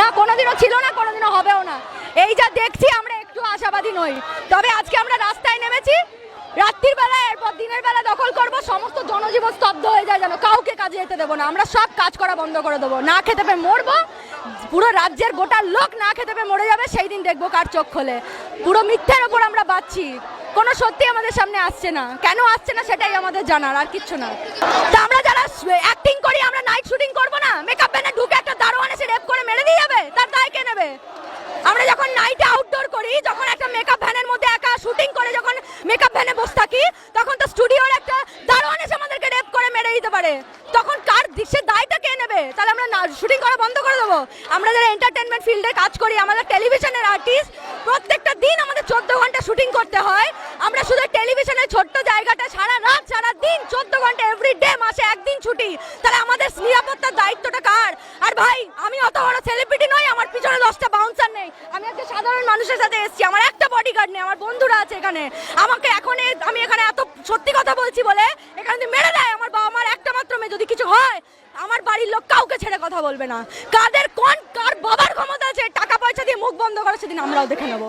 না, কোনোদিনও ছিল না, কোনোদিনও হবেও না। এই যা দেখছি, আমরা একটু আশাবাদী নই। তবে আজকে আমরা রাস্তায় নেমেছি। রাত্রির বেলায় এরপর দিনের বেলা দখল করব, সমস্ত জনজীবন স্তব্ধ হয়ে যায় যেন কাউকে কাজে যেতে দেবো না। আমরা সব কাজ করা বন্ধ করে দেবো। না খেতে পেয়ে মরবো, পুরো রাজ্যের গোটা লোক না খেতে পেয়ে মরে যাবে, সেই দিন দেখব কার চোখ খোলে। পুরো মিথ্যের ওপর আমরা বাঁচছি। কোনো সত্যি আমাদের সামনে আসছে না। কেন আসছে না, সেটাই আমাদের জানার, আর কিচ্ছু না। তা আমরা যারা অ্যাক্টিং করি, আমরা নাইট শুটিং করব না মেকআপ ভ্যানে ঢুকে একটা রেপ করে মেরে দিয়ে যাবে? তার দায় কে নেবে? আমরা যখন নাইটে আউটডোর করি, যখন একটা মেকআপ ভ্যানের মধ্যে একা শুটিং করে, যখন মেকআপ ভ্যানে বসে থাকি, তখন তো স্টুডিওর একটা দারোয়ান এসে আমাদেরকে রেপ করে, মেরে দিতে পারে। তখন কার সে দায়টা কে নেবে? তাহলে আমরা শুটিং করা বন্ধ করে দেবো। আমরা যারা এন্টারটেনমেন্ট ফিল্ডে কাজ করি, আমাদের টেলিভিশনের আর্টিস্ট প্রত্যেকটা দিন আমাদের চোদ্দ ঘণ্টা শুটিং করতে হয়। আমরা শুধু টেলিভিশনের ছোট্ট জায়গাটা সারা রাত, সারা ডে মাসে একদিন ছুটি। তাহলে আমাদের নিরাপত্তার দায়িত্বটা কার? আর ভাই, আমি অত বড় সেলিব্রিটি নই, আমার পিছনে দশটা বাউন্সার নেই। আমি একটা সাধারণ মানুষের সাথে এসেছি, আমার একটা বডিগার্ড নেই, আমার বন্ধুরা আছে এখানে। আমাকে এখন আমি এখানে এত সত্যি কথা বলছি বলে, এখানে যদি মেরে দেয়, আমার বাবা মার একটা মাত্র মেয়ে যদি কিছু হয়, আমার বাড়ির লোক কাউকে ছেড়ে কথা বলবে না। কাদের কোন, কার বাবার ক্ষমতা আছে, টাকা পয়সা দিয়ে মুখ বন্ধ করে, সেদিন আমরাও দেখে নেব।